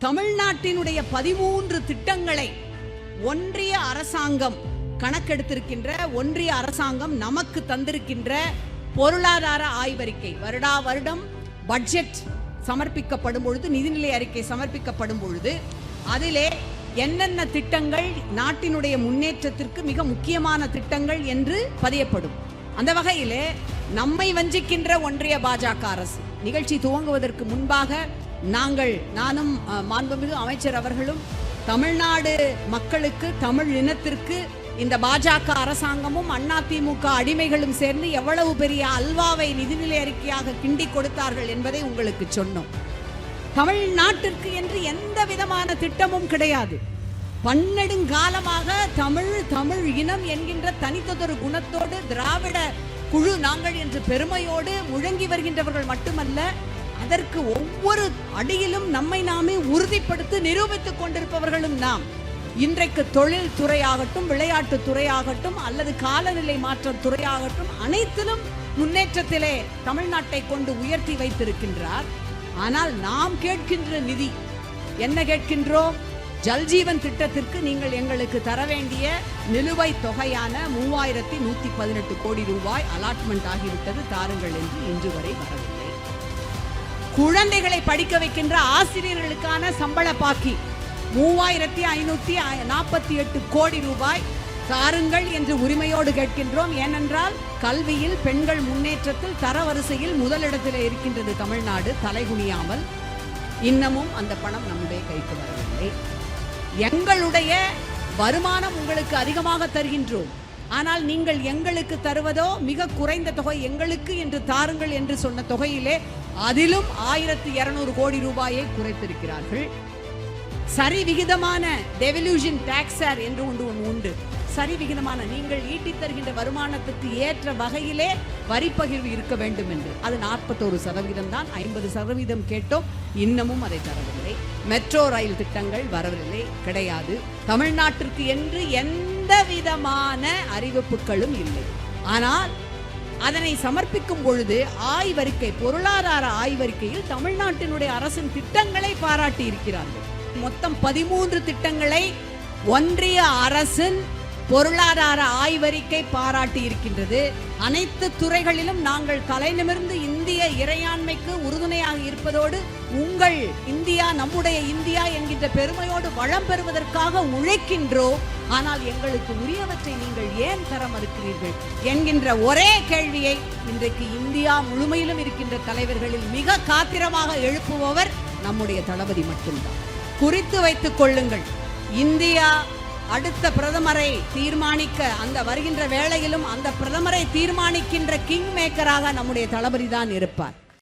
தமிழ்நாட்டினுடைய பதிமூன்று திட்டங்களை ஒன்றிய அரசாங்கம் கணக்கெடுத்திருக்கின்ற ஒன்றிய அரசாங்கம் நமக்கு தந்திருக்கின்ற பொருளாதார ஆய்வறிக்கை. வருடா வருடம் பட்ஜெட் சமர்ப்பிக்கப்படும் பொழுது நிதிநிலை அறிக்கை சமர்ப்பிக்கப்படும் பொழுது அதிலே என்னென்ன திட்டங்கள் நாட்டினுடைய முன்னேற்றத்திற்கு மிக முக்கியமான திட்டங்கள் என்று பதியப்படும். அந்த வகையிலே நம்மை வஞ்சிக்கின்ற ஒன்றிய பாஜக அரசு நிகழ்ச்சி துவங்குவதற்கு முன்பாக நாங்கள் நானும் மாண்புமிகு அமைச்சர் அவர்களும் தமிழ்நாடு மக்களுக்கு தமிழ் இனத்திற்கு இந்த பாஜக அரசாங்கமும் அதிமுக அடிமைகளும் சேர்ந்து எவ்வளவு பெரிய அல்வாவை நிதிநிலை அறிக்கையாக கிண்டி கொடுத்தார்கள் என்பதை உங்களுக்கு சொன்னோம். தமிழ்நாட்டிற்கு என்று எந்த விதமான திட்டமும் கிடையாது. பன்னெடுங்காலமாக தமிழ் தமிழ் இனம் என்கின்ற தனித்ததொரு குணத்தோடு திராவிட குழு நாங்கள் என்று பெருமையோடு முழங்கி வருகின்றவர்கள் மட்டுமல்ல அதற்கு ஒவ்வொரு அடியிலும் நம்மை நாமே உறுதிப்படுத்தி நிரூபித்துக் கொண்டிருப்பவர்களும் நாம். இன்றைக்கு தொழில் துறையாகட்டும் விளையாட்டு துறையாகட்டும் அல்லது காலநிலை மாற்ற துறையாகட்டும் அனைத்திலும் முன்னேற்றத்திலே தமிழ்நாட்டை கொண்டு உயர்த்தி வைத்திருக்கின்றார். ஆனால் நாம் கேட்கின்ற நிதி என்ன கேட்கின்றோம்? ஜல்ஜீவன் திட்டத்திற்கு நீங்கள் எங்களுக்கு தர வேண்டிய நிலுவைத் தொகையான மூவாயிரத்தி நூத்தி பதினெட்டு கோடி ரூபாய் அலாட்மெண்ட் ஆகிவிட்டது தாருங்கள் என்று இன்று வரை வரவில்லை. குழந்தைகளை படிக்க வைக்கின்ற ஆசிரியர்களுக்கான சம்பள பாக்கி. மூவாயிரத்தி ஐநூத்தி நாற்பத்தி எட்டு கோடி ரூபாய். தாருங்கள் என்று உரிமையோடு கேட்கின்றோம். ஏனென்றால் கல்வியில் பெண்கள் முன்னேற்றத்தில் தரவரிசையில் முதலிடத்தில் இருக்கின்றது தமிழ்நாடு. தலைகுனியாமல் இன்னமும் அந்த பணம் நம்முடைய கைக்கு வரவில்லை. எங்களுடைய வருமானம் உங்களுக்கு அதிகமாக தருகின்றோம். ஆனால் நீங்கள் எங்களுக்கு தருவதோ மிக குறைந்த தொகை எங்களுக்கு என்று தாருங்கள் என்று சொன்ன தொகையிலே அதிலும் ஆயிரத்தி இருநூறு கோடி ரூபாயை குறைத்திருக்கிறார்கள். சரி விகிதமான டெவல்யூஷன் டாக்ஸர் என்று ஒன்று ஒன்று உண்டு. சரி விகிதமான நீங்கள் ஈட்டித் தருகின்ற வருமானத்துக்கு ஏற்ற வகையிலே வரி பகிர்வு இருக்க வேண்டும் என்று. அது நாற்பத்தோரு சதவீதம் தான் ஐம்பது சதவீதம் கேட்டோம். இன்னமும் அதை தரவில்லை. மெட்ரோ ரயில் திட்டங்கள் வரவில்லை. கிடையாது. தமிழ்நாட்டிற்கு என்று எந்த விதமான அறிவிப்புகளும் இல்லை. ஆனால் அதனை சமர்ப்பிக்கும் பொழுது ஆய்வறிக்கை பொருளாதார ஆய்வறிக்கையில் தமிழ்நாட்டினுடைய அரசின் திட்டங்களை பாராட்டி இருக்கிறார்கள் மொத்தம் பதிமூன்று திட்டங்களை ஒன்றிய அரசின் பொருளாதார ஆய்வறிக்கை பாராட்டி இருக்கின்றது. அனைத்து துறைகளிலும் நாங்கள் தலைநிமிர்ந்து இந்திய இறையாண்மைக்கு உறுதுணையாக இருப்பதோடு உங்கள் இந்தியா நம்முடைய இந்தியா என்கின்ற பெருமையோடு வளம் பெறுவதற்காக உழைக்கின்றோம். ஆனால் எங்களுக்கு உரியவற்றை நீங்கள் ஏன் தர மறுக்கிறீர்கள்? என்கின்ற ஒரே கேள்வியை இன்றைக்கு இந்தியா முழுமையிலும் இருக்கின்ற தலைவர்களில் மிக காத்திரமாக எழுப்புபவர் நம்முடைய தளபதி மட்டும்தான். குறித்து வைத்துக் கொள்ளுங்கள். இந்தியா அடுத்த பிரதமரை தீர்மானிக்க அந்த வருகின்ற வேளையிலும் அந்த பிரதமரை தீர்மானிக்கின்ற கிங் மேக்கராக நம்முடைய தளபதி தான் இருப்பார்.